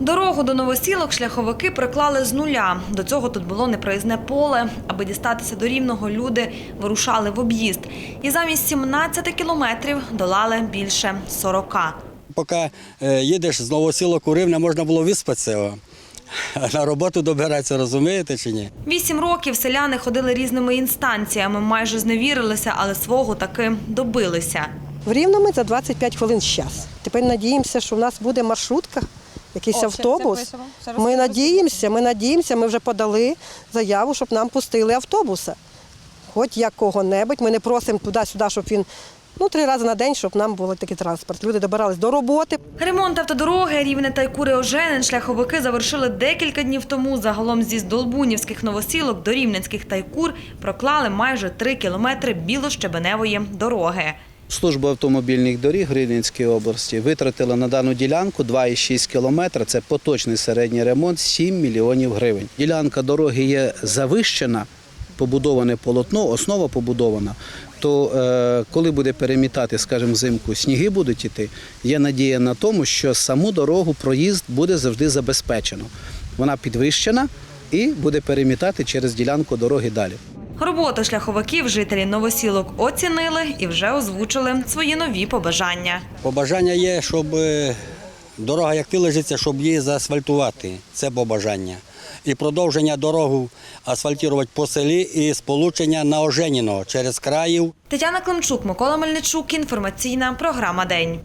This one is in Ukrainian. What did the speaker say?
Дорогу до новосілок шляховики проклали з нуля. До цього тут було непроїзне поле. Аби дістатися до рівного, люди вирушали в об'їзд. І замість 17 кілометрів долали більше 40. Поки е, їдеш з Новосілок у Рівне, можна було виспатися. на роботу добиратися, розумієте чи ні? Вісім років селяни ходили різними інстанціями, майже зневірилися, але свого таки добилися. В Рівному за 25 хвилин час. Тепер надіємося, що в нас буде маршрутка, якийсь О, автобус. ми надіємося, ми надіємося, ми вже подали заяву, щоб нам пустили автобуса. Хоч якого-небудь. Ми не просимо туди-сюди, щоб він ну, три рази на день, щоб нам був такий транспорт. Люди добирались до роботи. Ремонт автодороги рівне та Кури Оженин шляховики завершили декілька днів тому. Загалом зі Здолбунівських новосілок до Рівненських Тайкур проклали майже три кілометри білощебеневої дороги. Служба автомобільних доріг Рівненської області витратила на дану ділянку 2,6 кілометра. Це поточний середній ремонт 7 мільйонів гривень. Ділянка дороги є завищена, побудоване полотно, основа побудована. То е, коли буде перемітати, скажімо, взимку, сніги будуть іти, є надія на тому, що саму дорогу проїзд буде завжди забезпечено. Вона підвищена і буде перемітати через ділянку дороги далі. Роботу шляховиків жителі новосілок оцінили і вже озвучили свої нові побажання. Побажання є, щоб е, дорога як ти лежиться, щоб її заасфальтувати. Це побажання. І продовження дорогу асфальтувати по селі і сполучення на Оженіно через країв. Тетяна Климчук, Микола Мельничук. Інформаційна програма День.